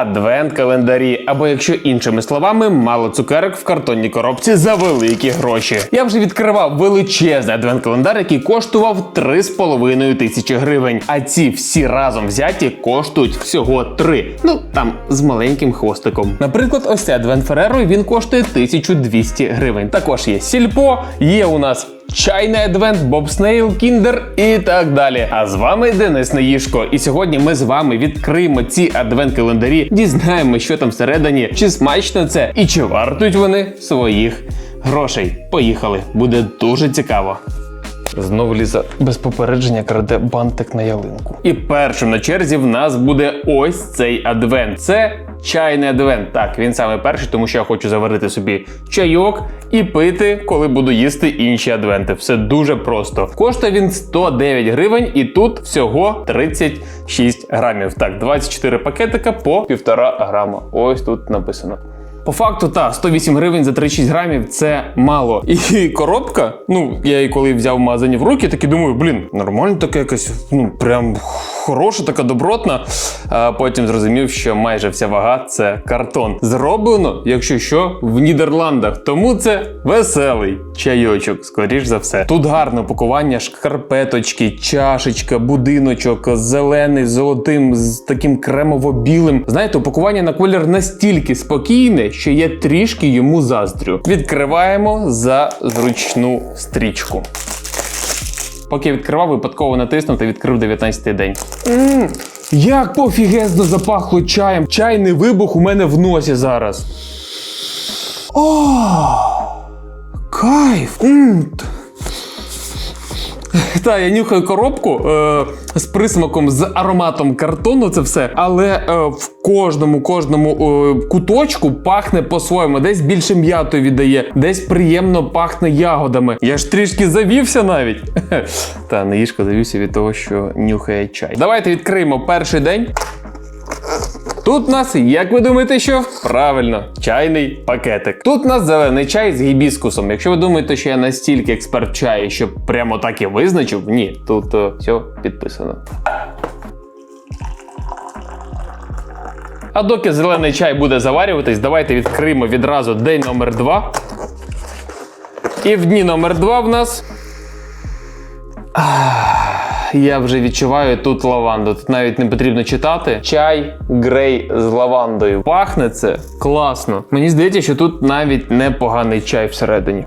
адвент-календарі, або якщо іншими словами, мало цукерок в картонній коробці за великі гроші. Я вже відкривав величезний адвент-календар, який коштував 3,5 тисячі гривень. А ці всі разом взяті коштують всього 3. Ну там з маленьким хвостиком. Наприклад, ось цей адвент Фереро він коштує 1200 гривень. Також є сільпо, є у нас. Чайний адвент, Боб Снейл, Кіндер і так далі. А з вами Денис Неїшко. І сьогодні ми з вами відкриємо ці адвент-календарі, дізнаємо, що там всередині, чи смачно це і чи вартують вони своїх грошей. Поїхали, буде дуже цікаво. Знову Ліза без попередження краде бантик на ялинку. І першим на черзі в нас буде ось цей адвент. Це чайний адвент. Так, він саме перший, тому що я хочу заварити собі чайок і пити, коли буду їсти інші адвенти. Все дуже просто. Коштує він 109 гривень, і тут всього 36 грамів. Так, 24 пакетика по 1,5 грама. Ось тут написано. По факту, та 108 гривень за 36 грамів це мало. І коробка, ну я її коли взяв в в руки, таки думаю, блін, нормально така якась, ну прям хороша, така добротна. А потім зрозумів, що майже вся вага це картон. Зроблено, якщо що, в Нідерландах. Тому це веселий чайочок, скоріш за все. Тут гарне упакування, шкарпеточки, чашечка, будиночок, зелений, золотим, з таким кремово-білим. Знаєте, упакування на колір настільки спокійне, що я трішки йому заздрю. Відкриваємо за зручну стрічку. Поки відкривав, випадково натиснув та відкрив 19-й день. Ммм, як пофігезно запахло чаєм. Чайний вибух у мене в носі зараз. О, кайф! М, т- та, я нюхаю коробку е, з присмаком, з ароматом картону, це все. Але е, в кожному кожному е, куточку пахне по-своєму. Десь більше м'ятою віддає, десь приємно пахне ягодами. Я ж трішки завівся навіть. Та неїжко завівся від того, що нюхає чай. Давайте відкриємо перший день. Тут у нас, як ви думаєте, що? Правильно, чайний пакетик. Тут у нас зелений чай з гібіскусом. Якщо ви думаєте, що я настільки експерт в чаї, що прямо так і визначив, ні, тут е, все підписано. А доки зелений чай буде заварюватись, давайте відкриємо відразу день номер 2. І в дні номер 2 в нас. Я вже відчуваю тут лаванду. Тут навіть не потрібно читати. Чай грей з лавандою. Пахне це класно. Мені здається, що тут навіть непоганий чай всередині.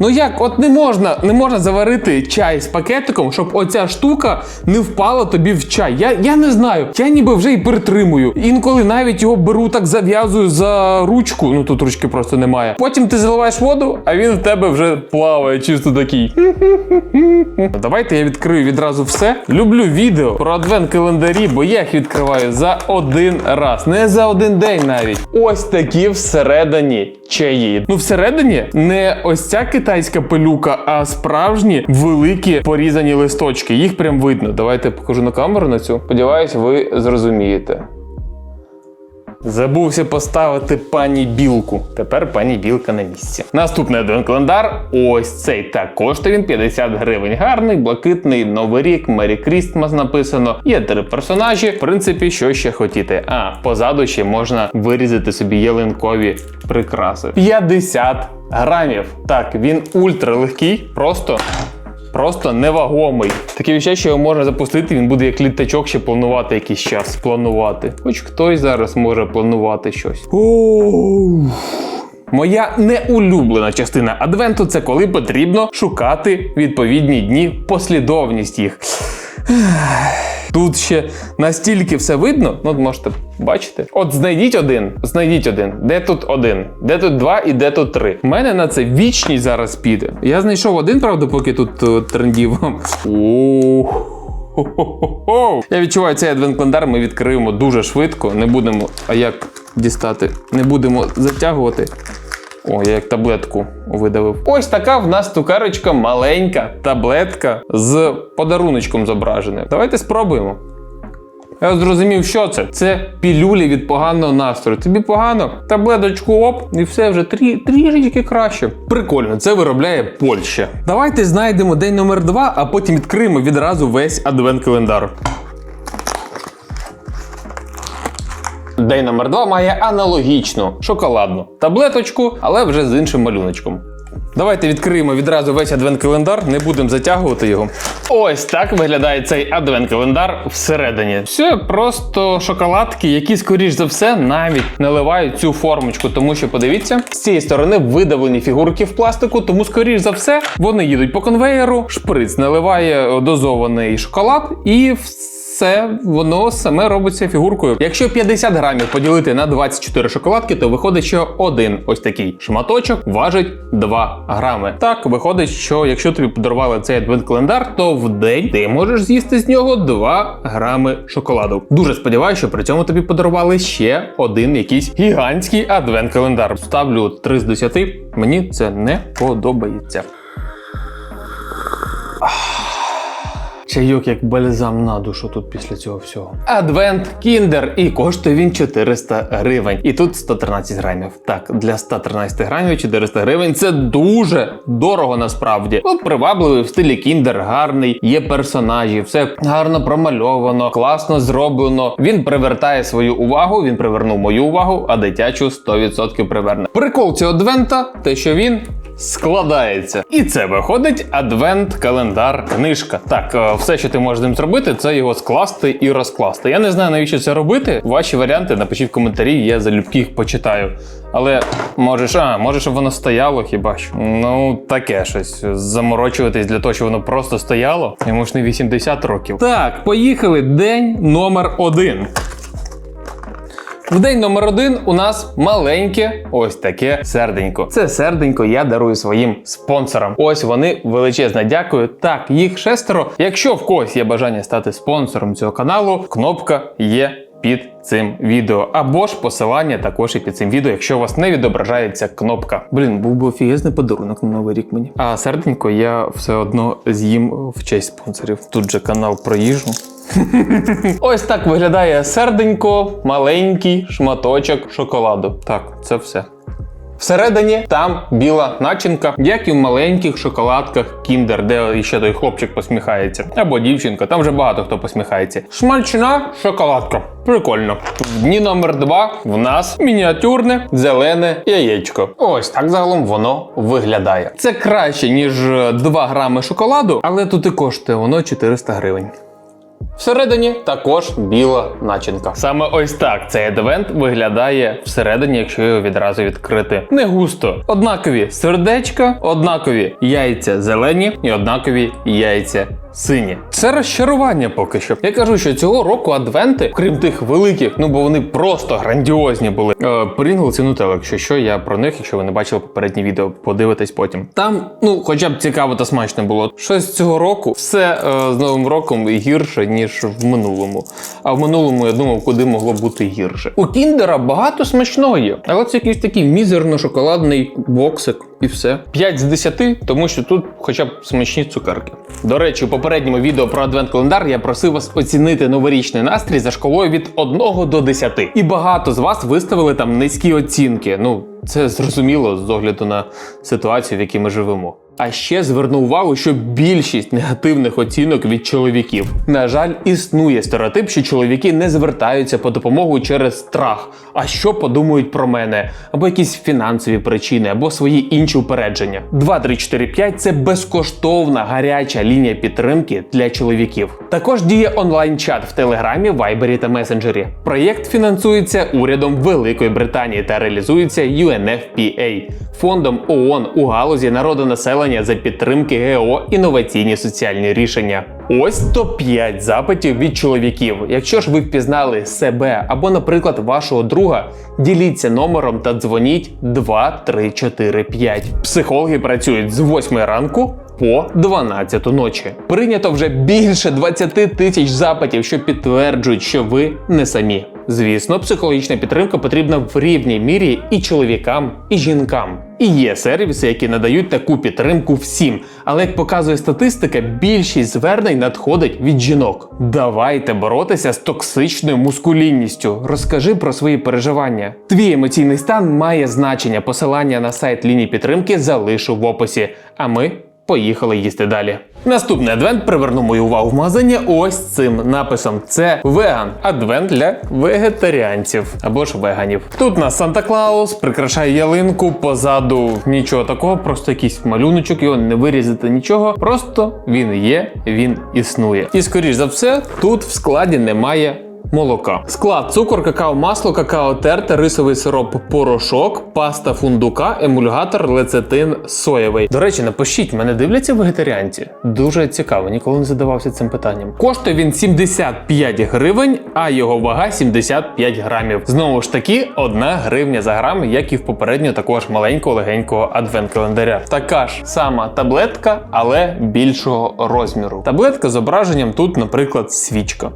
Ну як, от не можна, не можна заварити чай з пакетиком, щоб оця штука не впала тобі в чай. Я, я не знаю. Я ніби вже і перетримую. Інколи навіть його беру так зав'язую за ручку. Ну тут ручки просто немає. Потім ти заливаєш воду, а він в тебе вже плаває, чисто такий. Давайте я відкрию відразу все. Люблю відео про адвент календарі, бо я їх відкриваю за один раз, не за один день навіть. Ось такі всередині чаї. Ну, всередині не ось ця китайська пилюка, а справжні великі порізані листочки. Їх прям видно. Давайте покажу на камеру на цю. Сподіваюсь, ви зрозумієте. Забувся поставити пані білку. Тепер пані білка на місці. Наступний адвент календар. Ось цей. Так, коштує він 50 гривень. Гарний, блакитний, новий рік, Мері Крістмас написано. Є три персонажі. В принципі, що ще хотіти. А позаду ще можна вирізати собі ялинкові прикраси. 50 грамів. Так, він ультралегкий, просто. Просто невагомий. Таке відчуття, що його можна запустити, він буде як літачок ще планувати якийсь час. Планувати. Хоч хтось зараз може планувати щось. Моя неулюблена частина адвенту це коли потрібно шукати відповідні дні, послідовність їх. Тут ще настільки все видно, ну можете бачити. От знайдіть один, знайдіть один. Де тут один? Де тут два і де тут три? У мене на це вічність зараз піде. Я знайшов один, правда, поки тут е, трендів. Я відчуваю цей адвент-календар ми відкриємо дуже швидко. Не будемо. А як дістати? Не будемо затягувати. О, я як таблетку видавив. Ось така в нас цукерочка маленька таблетка з подаруночком зображеним. Давайте спробуємо. Я зрозумів, що це. Це пілюлі від поганого настрою. Тобі погано? Таблеточку оп, і все вже трі, трішечки краще. Прикольно, це виробляє Польща. Давайте знайдемо день номер два, а потім відкриємо відразу весь адвент-календар. День номер 2 має аналогічну шоколадну таблеточку, але вже з іншим малюночком. Давайте відкриємо відразу весь адвент-календар, не будемо затягувати його. Ось так виглядає цей адвент-календар всередині. Все просто шоколадки, які, скоріш за все, навіть наливають цю формочку, тому що подивіться, з цієї сторони видавлені фігурки в пластику, тому, скоріш за все, вони їдуть по конвеєру, шприц наливає дозований шоколад і все це воно саме робиться фігуркою. Якщо 50 грамів поділити на 24 шоколадки, то виходить, що один ось такий шматочок важить 2 грами. Так, виходить, що якщо тобі подарували цей адвент-календар, то в день ти можеш з'їсти з нього 2 грами шоколаду. Дуже сподіваюся, що при цьому тобі подарували ще один якийсь гігантський адвент-календар. Ставлю 3 з 10. Мені це не подобається. Чайок як бальзам на душу тут після цього всього. Адвент Кіндер і коштує він 400 гривень. І тут 113 грамів. Так, для 113 грамів 400 гривень це дуже дорого насправді. Ну, привабливий в стилі Кіндер, гарний, є персонажі, все гарно промальовано, класно зроблено. Він привертає свою увагу, він привернув мою увагу, а дитячу 100% приверне. Прикол цього адвента, те, що він складається. І це виходить адвент-календар книжка. Так, е, все, що ти можеш ним зробити, це його скласти і розкласти. Я не знаю, навіщо це робити. Ваші варіанти напишіть в коментарі, я залюбки їх почитаю. Але можеш, а, може, щоб воно стояло хіба що. Ну, таке щось. Заморочуватись для того, щоб воно просто стояло. Йому ж не 80 років. Так, поїхали. День номер один. В день номер один у нас маленьке ось таке серденько. Це серденько я дарую своїм спонсорам. Ось вони величезне дякую. Так, їх шестеро. Якщо в когось є бажання стати спонсором цього каналу, кнопка є. Під цим відео, або ж посилання також і під цим відео, якщо у вас не відображається кнопка. Блін, був би офігезний подарунок на новий рік мені. А серденько я все одно з'їм в честь спонсорів. Тут же канал про їжу. Ось так виглядає серденько, маленький шматочок шоколаду. Так, це все. Всередині там біла начинка, як і в маленьких шоколадках Кіндер, де ще той хлопчик посміхається. Або дівчинка, там вже багато хто посміхається. Шмальчина шоколадка. Прикольно. В дні номер два в нас мініатюрне зелене яєчко. Ось так загалом воно виглядає. Це краще, ніж 2 грами шоколаду, але тут і коштує воно 400 гривень. Всередині також біла начинка. Саме ось так цей адвент виглядає всередині, якщо його відразу відкрити. Не густо. Однакові сердечка, однакові яйця зелені і однакові яйця сині. Це розчарування поки що. Я кажу, що цього року адвенти, крім тих великих, ну бо вони просто грандіозні були. Е, Pringles і Nutella, якщо що, я про них, якщо ви не бачили попереднє відео, подивитесь потім. Там, ну, хоча б цікаво та смачно було. Щось цього року все е, з новим роком гірше, ніж в минулому. А в минулому я думав, куди могло бути гірше. У Кіндера багато смачного є, але це якийсь такий мізерно-шоколадний боксик. І все. 5 з 10, тому що тут хоча б смачні цукерки. До речі, у попередньому відео про адвент-календар я просив вас оцінити новорічний настрій за шкалою від 1 до 10. І багато з вас виставили там низькі оцінки. Ну, це зрозуміло з огляду на ситуацію, в якій ми живемо. А ще зверну увагу, що більшість негативних оцінок від чоловіків. На жаль, існує стереотип, що чоловіки не звертаються по допомогу через страх. А що подумають про мене? Або якісь фінансові причини, або свої інші упередження. 2, 3, 4, 5 – це безкоштовна гаряча лінія підтримки для чоловіків. Також діє онлайн-чат в Телеграмі, Вайбері та Месенджері. Проєкт фінансується урядом Великої Британії та реалізується UNFPA – фондом ООН у галузі народонаселення за підтримки ГО інноваційні соціальні рішення. Ось топ-5 запитів від чоловіків. Якщо ж ви впізнали себе або, наприклад, вашого друга, діліться номером та дзвоніть 2 3 4 5. Психологи працюють з 8 ранку. По 12 ночі прийнято вже більше 20 тисяч запитів, що підтверджують, що ви не самі. Звісно, психологічна підтримка потрібна в рівній мірі і чоловікам, і жінкам. І є сервіси, які надають таку підтримку всім. Але як показує статистика, більшість звернень надходить від жінок. Давайте боротися з токсичною мускулінністю. Розкажи про свої переживання. Твій емоційний стан має значення. Посилання на сайт лінії підтримки залишу в описі. А ми Поїхали їсти далі. Наступний адвент привернув мою увагу в магазині ось цим написом: це веган, адвент для вегетаріанців або ж веганів. Тут нас Санта Клаус прикрашає ялинку, позаду нічого такого, просто якийсь малюночок, його не вирізати нічого. Просто він є, він існує. І скоріш за все, тут в складі немає молока. Склад: цукор, какао, масло, какао терте, рисовий сироп, порошок, паста фундука, емульгатор, лецитин соєвий. До речі, напишіть, мене дивляться вегетаріанці. Дуже цікаво, ніколи не задавався цим питанням. Коштує він 75 гривень, а його вага 75 грамів. Знову ж таки, 1 гривня за грам, як і в попередньо такого ж маленького легенького адвент-календаря. Така ж сама таблетка, але більшого розміру. Таблетка з зображенням тут, наприклад, свічка.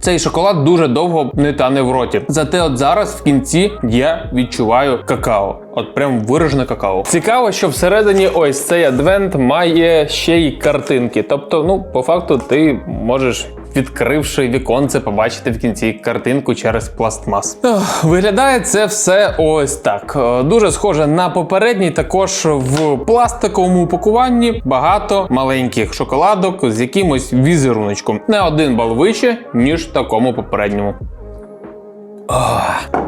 Цей шоколад дуже довго не тане в роті. Зате от зараз в кінці я відчуваю какао. От прям виражене какао. Цікаво, що всередині ось цей адвент має ще й картинки. Тобто, ну, по факту, ти можеш. Відкривши віконце, побачити в кінці картинку через пластмас. Виглядає це все ось так. Е, Дуже схоже на попередній, також в пластиковому упакуванні багато маленьких шоколадок з якимось візеруночком. Не один бал вище, ніж такому попередньому.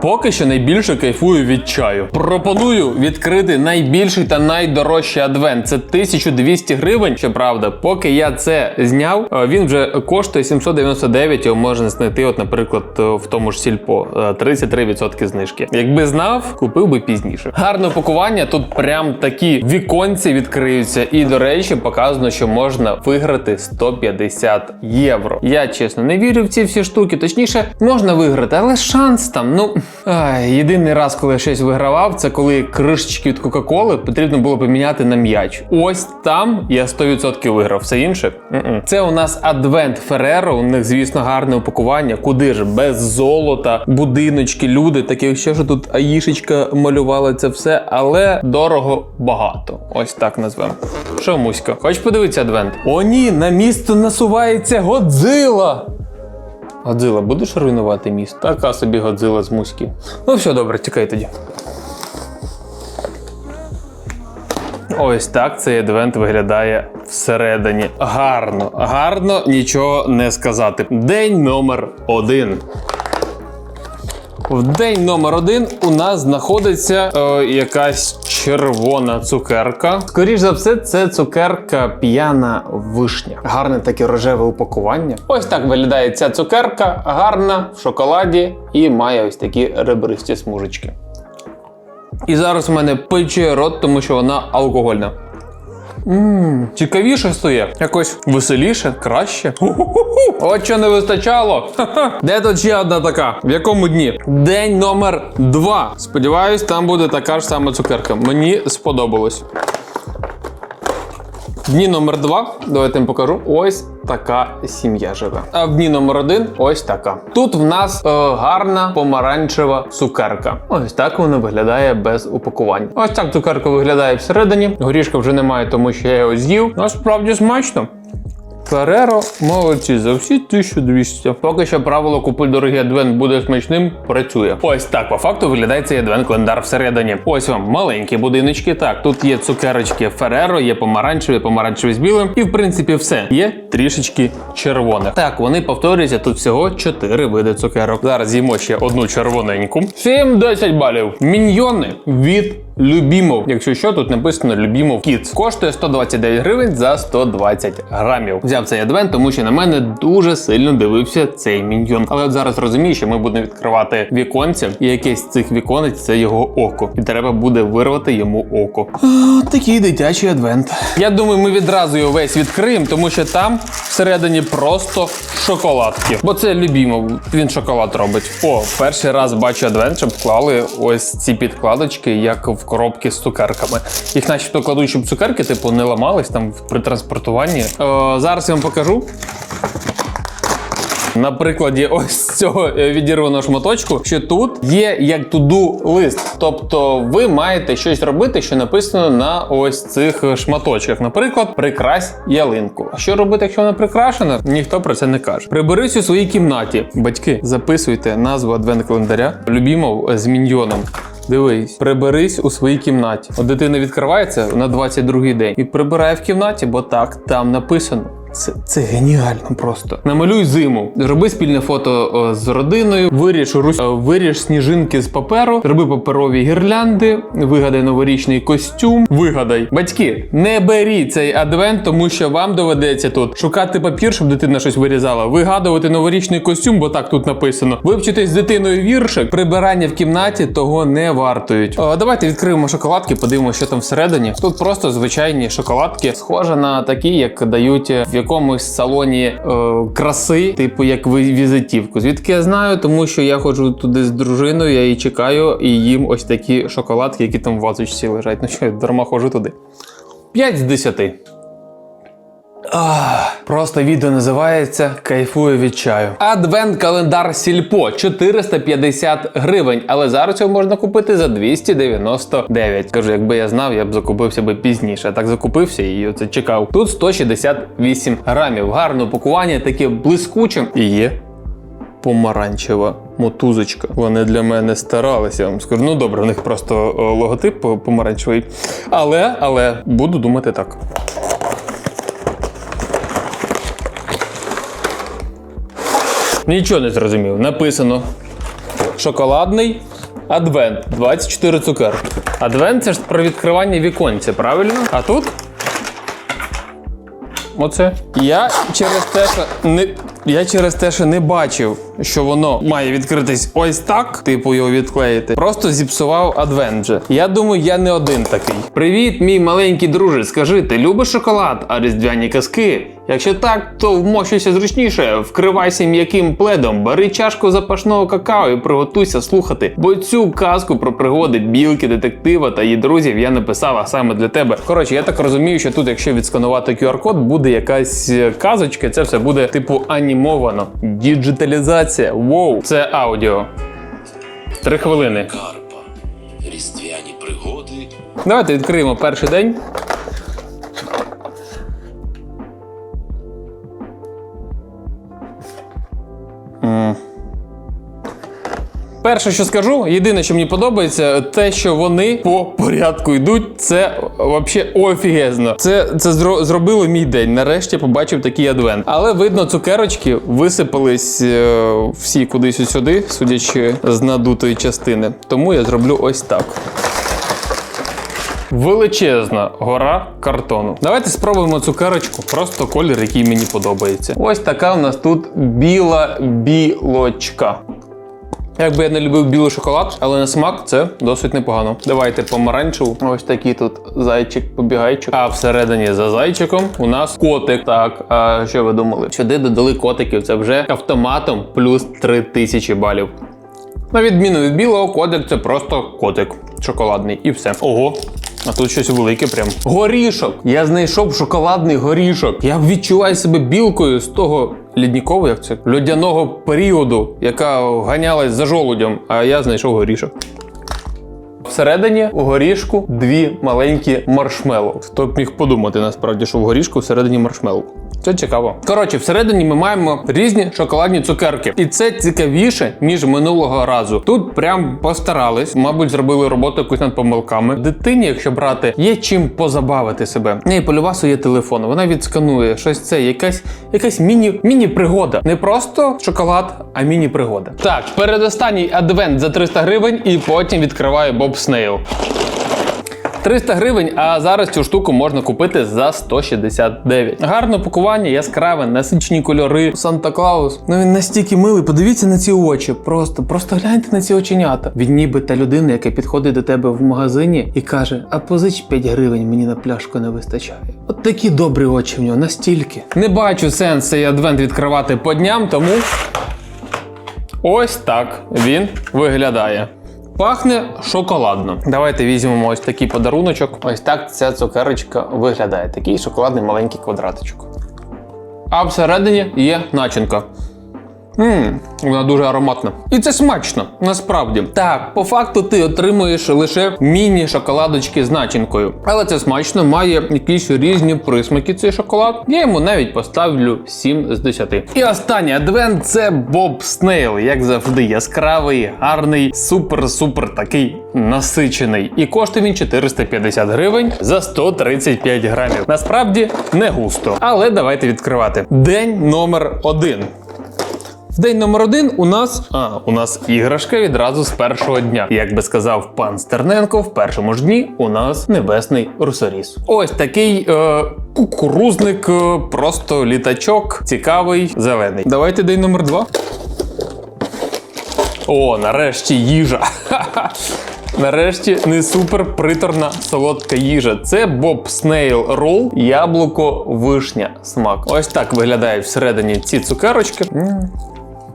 Поки що найбільше кайфую від чаю. Пропоную відкрити найбільший та найдорожчий адвент. Це 1200 гривень. Щоправда, поки я це зняв, е, він вже коштує 799, його можна знайти, от, наприклад, е, в тому ж сільпо. Е, 33% знижки. Якби знав, купив би пізніше. Гарне упакування. Тут прям такі віконці відкриються. І, до речі, показано, що можна виграти 150 євро. Я чесно не вірю в ці всі штуки. Точніше, можна виграти, але шанс там. Ну ай, єдиний раз, коли я щось вигравав, це коли кришечки від Кока-Коли потрібно було поміняти на м'яч. Ось там я 100% виграв. Все інше. м-м. Це у нас Адвент Фереро. У них, звісно, гарне упакування. Куди ж без золота, будиночки, люди. Таке ще що тут Аїшечка малювала це все, але дорого багато. Ось так назвемо. Що, Муська, хочеш подивитися адвент? О, ні, на місто насувається Годзила! Годзила, будеш руйнувати міст? Така собі Годзила з муськи. Ну все добре, тікай тоді. Ось так цей адвент виглядає всередині. Гарно, гарно, нічого не сказати. День номер один. В день номер один у нас знаходиться е, якась червона цукерка. Скоріш за все, це цукерка п'яна вишня. Гарне таке рожеве упакування. Ось так виглядає ця цукерка, гарна в шоколаді і має ось такі ребристі смужечки. І зараз у мене пече рот, тому що вона алкогольна. Ммм, цікавіше стає. Якось веселіше, краще. От що не вистачало. Де тут ще одна така? В якому дні? День номер два. Сподіваюсь, там буде така ж сама цукерка. Мені сподобалось. Дні номер два, давайте вам покажу. Ось така сім'я живе. А в дні номер один ось така. Тут в нас е, гарна помаранчева цукерка. Ось так вона виглядає без упакування. Ось так цукерка виглядає всередині. Горішка вже немає, тому що я його з'їв. Насправді смачно. Фереро молодці за всі 1200. Поки що правило купуй дорогий адвент буде смачним, працює. Ось так по факту виглядає цей адвент календар всередині. Ось вам маленькі будиночки. Так, тут є цукерочки Фереро, є помаранчеві, помаранчеві з білим. І в принципі все. Є трішечки червоних. Так, вони повторюються. Тут всього 4 види цукерок. Зараз з'їмо ще одну червоненьку. 7-10 балів. Міньйони від Любімов. Якщо що, тут написано Любімов Kids. Коштує 129 гривень за 120 грамів. Взяв цей адвент, тому що на мене дуже сильно дивився цей міньйон. Але от зараз розумію, що ми будемо відкривати віконця, і якесь з цих віконець це його око. І треба буде вирвати йому око. А, такий дитячий адвент. Я думаю, ми відразу його весь відкриємо, тому що там всередині просто шоколадки. Бо це Любімов, він шоколад робить. О, перший раз бачу адвент, щоб вклали ось ці підкладочки, як в коробки з цукерками. Їх начебто кладуть, щоб цукерки, типу, не ламались там при транспортуванні. Е, зараз я вам покажу. на прикладі ось цього е, відірваного шматочку, що тут є як туду лист. Тобто ви маєте щось робити, що написано на ось цих шматочках. Наприклад, прикрась ялинку. А що робити, якщо вона прикрашена? Ніхто про це не каже. Приберись у своїй кімнаті. Батьки, записуйте назву адвент календаря любімов з міньйоном. Дивись, приберись у своїй кімнаті. От дитина відкривається на 22-й день і прибирає в кімнаті, бо так там написано. Це, це геніально просто. Намалюй зиму, зроби спільне фото з родиною, виріж рус... о, виріж сніжинки з паперу, зроби паперові гірлянди, вигадай новорічний костюм. Вигадай, батьки, не беріть цей адвент, тому що вам доведеться тут шукати папір, щоб дитина щось вирізала, вигадувати новорічний костюм, бо так тут написано. Вивчитись з дитиною віршик, прибирання в кімнаті того не вартують. О, давайте відкриємо шоколадки, подивимося, що там всередині. Тут просто звичайні шоколадки, схожі на такі, як дають в якомусь салоні е, краси, типу як візитівку. Звідки я знаю? Тому що я ходжу туди з дружиною, я її чекаю і їм ось такі шоколадки, які там в вазочці лежать. Ну що я дарма ходжу туди. 5 з 10. Просто відео називається Кайфую від чаю. Адвент календар Сільпо 450 гривень, але зараз його можна купити за 299. Кажу, якби я знав, я б закупився би пізніше. Так закупився і оце чекав. Тут 168 грамів. Гарне упакування, таке блискуче і є. Помаранчева мотузочка. Вони для мене старалися. Я вам скажу. Ну добре, в них просто логотип помаранчевий. Але, але буду думати так. Нічого не зрозумів. Написано: шоколадний адвент 24 цукерки. Адвент це ж про відкривання віконця, правильно? А тут? Оце. Я через те, що не. Я через те, що не бачив, що воно має відкритись ось так, типу його відклеїти. Просто зіпсував адвент же. Я думаю, я не один такий. Привіт, мій маленький друже. Скажи, ти любиш шоколад, а різдвяні казки? Якщо так, то вмощуйся зручніше, вкривайся м'яким пледом, бери чашку запашного какао і приготуйся слухати. Бо цю казку про пригоди білки, детектива та її друзів я написала саме для тебе. Коротше, я так розумію, що тут, якщо відсканувати QR-код, буде якась е, казочка, це все буде типу анімовано. Діджиталізація. Воу, це аудіо. Три хвилини. Карпа. Різдвяні пригоди Давайте відкриємо перший день. Перше, що скажу, єдине, що мені подобається, те, що вони по порядку йдуть, це взагалі офігезно. Це, це зро- зробило мій день. Нарешті побачив такий адвент. Але видно, цукерочки висипались е, всі кудись сюди, судячи з надутої частини. Тому я зроблю ось так. Величезна гора картону. Давайте спробуємо цукерочку, просто колір, який мені подобається. Ось така у нас тут біла білочка. Якби я не любив білий шоколад, але на смак це досить непогано. Давайте помаранчеву. Ось такий тут зайчик-побігайчик. А всередині за зайчиком у нас котик. Так, а що ви думали? Сюди додали котиків. Це вже автоматом плюс 3000 балів. На відміну від білого, кодек це просто котик шоколадний і все. Ого. А тут щось велике прям. Горішок! Я знайшов шоколадний горішок. Я відчуваю себе білкою з того ліднікового, як це льодяного періоду, яка ганялась за жолудям, а я знайшов горішок. Всередині у горішку дві маленькі маршмеллоу. Хто б міг подумати насправді, що в горішку всередині маршмеллоу. Це цікаво. Коротше, всередині ми маємо різні шоколадні цукерки, і це цікавіше ніж минулого разу. Тут прям постарались, мабуть, зробили роботу якусь над помилками. Дитині, якщо брати, є чим позабавити себе. В неї полювасу є телефон. Вона відсканує щось це, якась якась міні міні пригода. Не просто шоколад, а міні пригода. Так, передостанній адвент за 300 гривень, і потім відкриваю Боб Снейл. 300 гривень, а зараз цю штуку можна купити за 169. Гарне пакування, яскраве, насичені кольори. Санта Клаус. Ну він настільки милий. Подивіться на ці очі. Просто, просто гляньте на ці оченята. Він ніби та людина, яка підходить до тебе в магазині і каже: А позич 5 гривень, мені на пляшку не вистачає. От такі добрі очі в нього, настільки. Не бачу сенс цей адвент відкривати по дням, тому Ось так він виглядає. Пахне шоколадно. Давайте візьмемо ось такий подаруночок. Ось так ця цукерочка виглядає. Такий шоколадний маленький квадратичок. А всередині є начинка. Ммм, вона дуже ароматна. І це смачно, насправді. Так, по факту ти отримуєш лише міні-шоколадочки з начинкою. Але це смачно, має якісь різні присмаки цей шоколад. Я йому навіть поставлю 7 з 10. І останній адвент це Боб Снейл, як завжди, яскравий, гарний, супер-супер такий насичений. І коштує він 450 гривень за 135 грамів. Насправді не густо. Але давайте відкривати. День номер один. В день номер один у нас а, у нас іграшка відразу з першого дня. Як би сказав пан Стерненко, в першому ж дні у нас небесний русоріс. Ось такий е, кукурузник, е, просто літачок, цікавий, зелений. Давайте день номер два. О, нарешті їжа. Нарешті не супер приторна солодка їжа. Це Bob Snail Roll, яблуко, вишня смак. Ось так виглядають всередині ці цукерочки.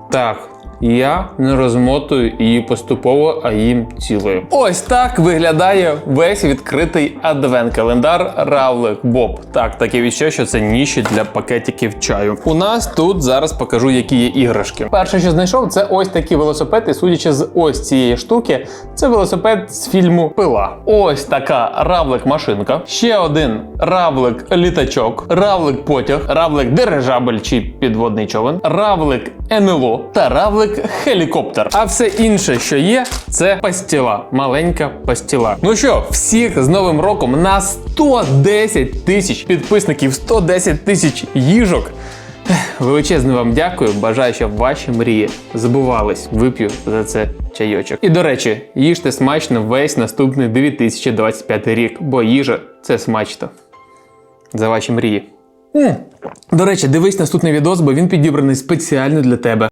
Так. Я не розмотую її поступово, а їм цілою. Ось так виглядає весь відкритий адвент-календар Равлик Боб. Так, таке відчуття, що це ніші для пакетиків чаю. У нас тут зараз покажу, які є іграшки. Перше, що знайшов, це ось такі велосипеди. Судячи з ось цієї штуки, це велосипед з фільму Пила. Ось така равлик машинка. Ще один равлик літачок, равлик потяг, равлик дирижабель чи підводний човен, равлик НЛО та равлик хелікоптер. А все інше, що є, це пастіла. Маленька пастіла. Ну що, всіх з Новим роком на 110 тисяч підписників, 110 тисяч їжок. Величезне вам дякую. Бажаю, щоб ваші мрії збувались. Вип'ю за це чайочок. І до речі, їжте смачно весь наступний 2025 рік, бо їжа це смачно. За ваші мрії. До речі, дивись наступний відос, бо він підібраний спеціально для тебе.